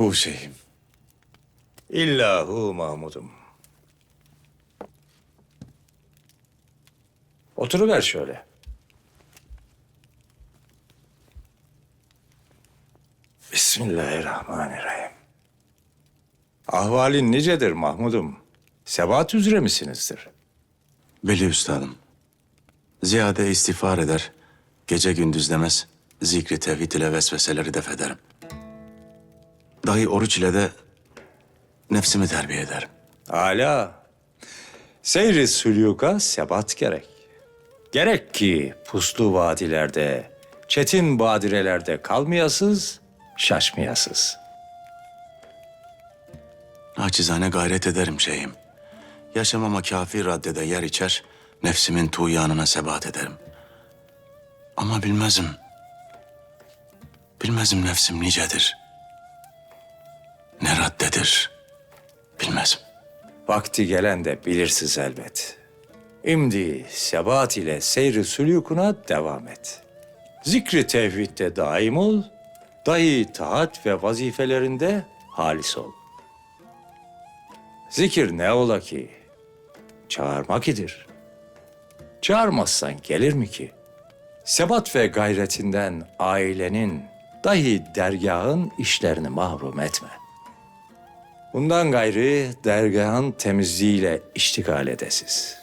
Hu şeyhim. İllahu Mahmud'um. Oturuver şöyle. Bismillahirrahmanirrahim. Ahvalin nicedir Mahmud'um? Sebat üzere misinizdir? Beli üstadım. Ziyade istiğfar eder, gece gündüz demez, zikri tevhid ile vesveseleri def ederim. Dahi oruç ile de nefsimi terbiye ederim. Hala. Seyri sülûka sebat gerek. Gerek ki puslu vadilerde, çetin badirelerde kalmayasız, şaşmayasız. Naçizane gayret ederim şeyim. Yaşamama kafi raddede yer içer, nefsimin tuğyanına sebat ederim. Ama bilmezim. Bilmezim nefsim nicedir. Ne raddedir. Bilmezim. Vakti gelen de bilirsiz elbet. İmdi sebat ile seyri sülûkuna devam et. Zikri tevhidde daim ol, dahi taat ve vazifelerinde halis ol. Zikir ne ola ki? Çağırmak idir. Çağırmazsan gelir mi ki? Sebat ve gayretinden ailenin, dahi dergahın işlerini mahrum etme. Bundan gayri dergahın temizliğiyle iştigal edesiz.